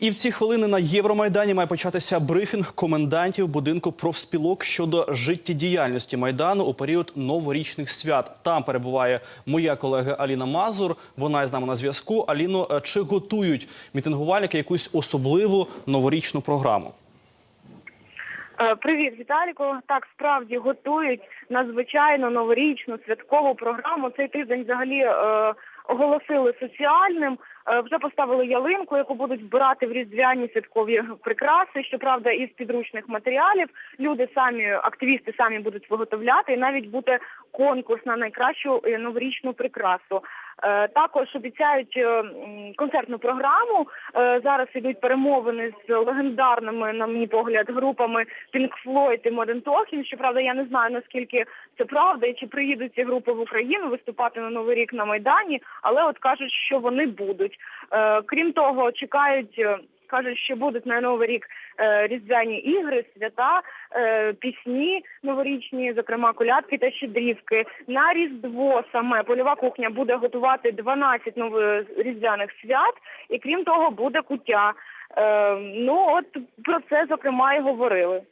І в ці хвилини на Євромайдані має початися брифінг комендантів будинку профспілок щодо життєдіяльності майдану у період новорічних свят. Там перебуває моя колега Аліна Мазур. Вона із нами на зв'язку. Аліно, е, чи готують мітингувальники якусь особливу новорічну програму? Е, Привіт, Віталіко. Так, справді готують надзвичайно новорічну святкову програму. Цей тиждень взагалі е, оголосили соціальним. Е, вже поставили ялинку, яку будуть збирати в різдвяні святкові прикраси. Щоправда, із підручних матеріалів люди самі, активісти самі будуть виготовляти, і навіть буде конкурс на найкращу е, новорічну прикрасу. Е, Також обіцяють е, концертну програму. Е, Зараз йдуть перемовини з легендарними, на мій погляд, групами Pink Floyd і Modern Talking. Щоправда, я не знаю наскільки це правда і чи приїдуть ці групи в Україну виступати на Новий рік на Майдані, але от кажуть, що вони будуть. Крім того, чекають. Кажуть, що будуть на новий рік е, різдвяні ігри, свята, е, пісні новорічні, зокрема колядки та щедрівки. На різдво саме польова кухня буде готувати 12 нових різдвяних свят, і крім того, буде куття. Е, ну от про це зокрема і говорили.